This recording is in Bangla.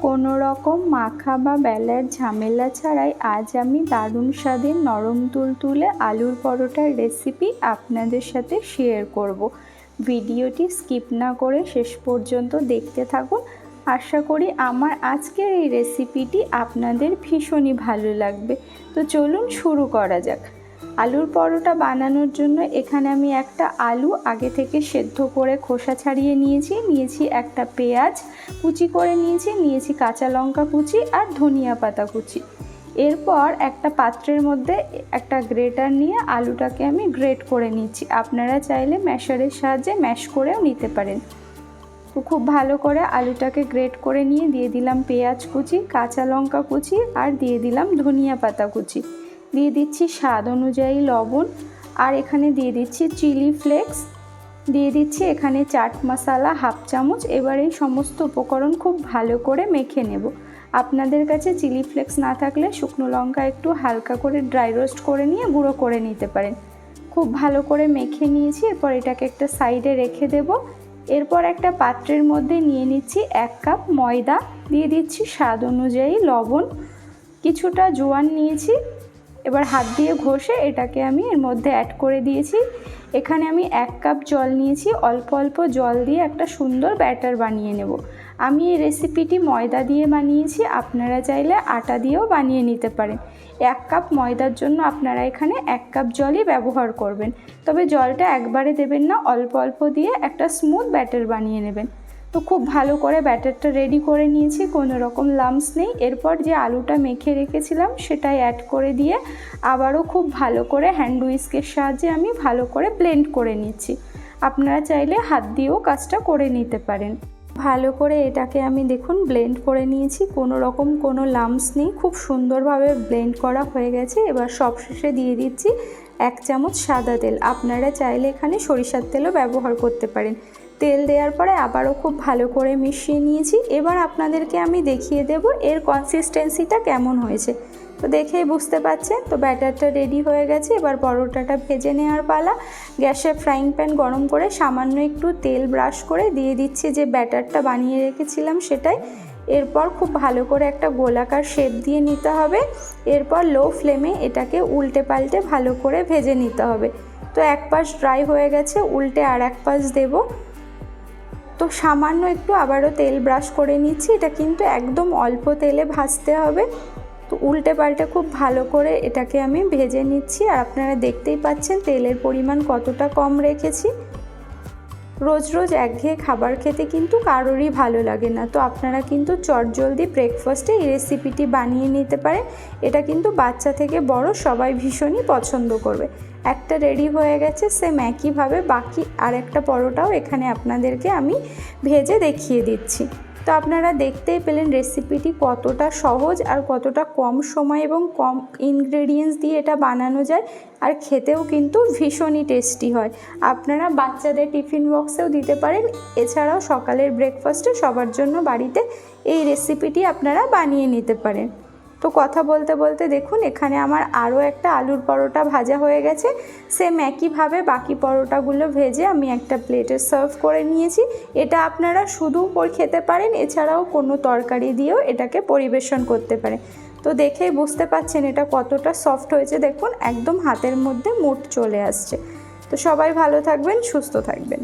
কোনো রকম মাখা বা বেলার ঝামেলা ছাড়াই আজ আমি দারুণ স্বাদের নরম তুলতুলে আলুর পরোটার রেসিপি আপনাদের সাথে শেয়ার করব। ভিডিওটি স্কিপ না করে শেষ পর্যন্ত দেখতে থাকুন। আশা করি আমার আজকের এই রেসিপিটি আপনাদের ভীষণই ভালো লাগবে। তো চলুন শুরু করা যাক। আলুর পরোটা বানানোর জন্য এখানে আমি একটা আলু আগে থেকে সেদ্ধ করে খোসা ছাড়িয়ে নিয়েছি নিয়েছি একটা পেঁয়াজ কুচি করে নিয়েছি নিয়েছি কাঁচা লঙ্কা কুচি আর ধনিয়া পাতা কুচি। এরপর একটা পাত্রের মধ্যে একটা গ্রেটার নিয়ে আলুটাকে আমি গ্রেট করে নিচ্ছি। আপনারা চাইলে ম্যাশারের সাহায্যে ম্যাশ করেও নিতে পারেন। খুব ভালো করে আলুটাকে গ্রেট করে নিয়ে দিয়ে দিলাম পেঁয়াজ কুচি, কাঁচা লঙ্কা কুচি আর দিয়ে দিলাম ধনিয়া পাতা কুচি। দিয়ে দিচ্ছি স্বাদ অনুযায়ী লবণ, আর এখানে দিয়ে দিচ্ছি চিলি ফ্লেক্স। দিয়ে দিচ্ছি এখানে চাট মশলা হাফ চামচ। এবার এই সমস্ত উপকরণ খুব ভালো করে মেখে নেব। আপনাদের কাছে চিলি ফ্লেক্স না থাকলে শুকনো লঙ্কা একটু হালকা করে ড্রাই রোস্ট করে নিয়ে গুঁড়ো করে নিতে পারেন। খুব ভালো করে মেখে নিয়েছি, এরপর এটাকে একটা সাইডে রেখে দেব। এরপর একটা পাত্রের মধ্যে নিয়ে নিচ্ছি এক কাপ ময়দা। দিয়ে দিচ্ছি স্বাদ অনুযায়ী লবণ। কিছুটা জোয়ান নিয়েছি। এবার হাত দিয়ে ঘষে এটাকে আমি এর মধ্যে অ্যাড করে দিয়েছি। এখানে আমি এক কাপ জল নিয়েছি, অল্প অল্প জল দিয়ে একটা সুন্দর ব্যাটার বানিয়ে নেব। আমি এই রেসিপিটি ময়দা দিয়ে বানিয়েছি, আপনারা চাইলে আটা দিয়েও বানিয়ে নিতে পারেন। এক কাপ ময়দার জন্য আপনারা এখানে এক কাপ জলই ব্যবহার করবেন। তবে জলটা একবারে দেবেন না, অল্প অল্প দিয়ে একটা স্মুথ ব্যাটার বানিয়ে নেবেন। তো খুব ভালো করে ব্যাটারটা রেডি করে নিয়েছি, কোনো রকম লামস নেই। এরপর যে আলুটা মেখে রেখেছিলাম, সেটাই অ্যাড করে দিয়ে আবারও খুব ভালো করে হ্যান্ড উইস্কের সাহায্যে আমি ভালো করে ব্লেন্ড করে নিচ্ছি। আপনারা চাইলে হাত দিয়েও কাজটা করে নিতে পারেন। ভালো করে এটাকে আমি দেখুন ব্লেন্ড করে নিয়েছি, কোনো রকম কোনো লামস নেই। খুব সুন্দরভাবে ব্লেন্ড করা হয়ে গেছে। এবার সবশেষে দিয়ে দিচ্ছি এক চামচ সাদা তেল। আপনারা চাইলে এখানে সরিষার তেলও ব্যবহার করতে পারেন। তেল দেওয়ার পরে আবারও খুব ভালো করে মিশিয়ে নিয়েছি। এবার আপনাদেরকে আমি দেখিয়ে দেব এর কনসিস্টেন্সিটা কেমন হয়েছে। তো দেখেই বুঝতে পাচ্ছেন, তো ব্যাটারটা রেডি হয়ে গেছে। এবার পরোটাটা ভেজে নেওয়ার পালা। গ্যাসে ফ্রাইং প্যান গরম করে সামান্য একটু তেল ব্রাশ করে দিয়ে দিচ্ছি যে ব্যাটারটা বানিয়ে রেখেছিলাম সেটাই। এরপর খুব ভালো করে একটা গোলাকার শেপ দিয়ে নিতে হবে। এরপর লো ফ্লেমে এটাকে উল্টে পাল্টে ভালো করে ভেজে নিতে হবে। তো এক পাশ ড্রাই হয়ে গেছে, উল্টে আর এক পাশ দেবো। তো সামান্য একটু আবারও তেল ব্রাশ করে নিচ্ছি। এটা কিন্তু একদম অল্প তেলে ভাজতে হবে। তো উল্টে পাল্টে খুব ভালো করে এটাকে আমি ভেজে নিচ্ছি। আর আপনারা দেখতেই পাচ্ছেন তেলের পরিমাণ কতটা কম রেখেছি। রোজ রোজ একঘেয়ে খাবার খেতে কিন্তু কারোরই ভালো লাগে না। তো আপনারা কিন্তু চটজলদি ব্রেকফাস্টে এই রেসিপিটি বানিয়ে নিতে পারে এটা কিন্তু বাচ্চা থেকে বড় সবাই ভীষণই পছন্দ করবে। একটা রেডি হয়ে গেছে সেম একইভাবে বাকি আরেকটা পরোটাও এখানে আপনাদেরকে আমি ভেজে দেখিয়ে দিচ্ছি। তো আপনারা দেখতেই পেলেন রেসিপিটি কতটা সহজ আর কতটা কম সময় এবং কম ইনগ্রেডিয়েন্টস দিয়ে এটা বানানো যায় আর খেতেও কিন্তু ভীষণই টেস্টি হয়। আপনারা বাচ্চাদের টিফিন বক্সেও দিতে পারেন, এছাড়াও সকালের ব্রেকফাস্টে সবার জন্য বাড়িতে এই রেসিপিটি আপনারা বানিয়ে নিতে পারেন। তো কথা বলতে বলতে দেখুন, এখানে আমার আরও একটা আলুর পরোটা ভাজা হয়ে গেছে। সেম একইভাবে বাকি পরোটাগুলো ভেজে আমি একটা প্লেটে সার্ভ করে নিয়েছি। এটা আপনারা শুধু খেতে পারেন, এছাড়াও কোনো তরকারি দিয়েও এটাকে পরিবেশন করতে পারেন। তো দেখেই বুঝতে পাচ্ছেন এটা কতটা সফট হয়েছে। দেখুন, একদম হাতের মধ্যে মুট চলে আসছে। তো সবাই ভালো থাকবেন, সুস্থ থাকবেন।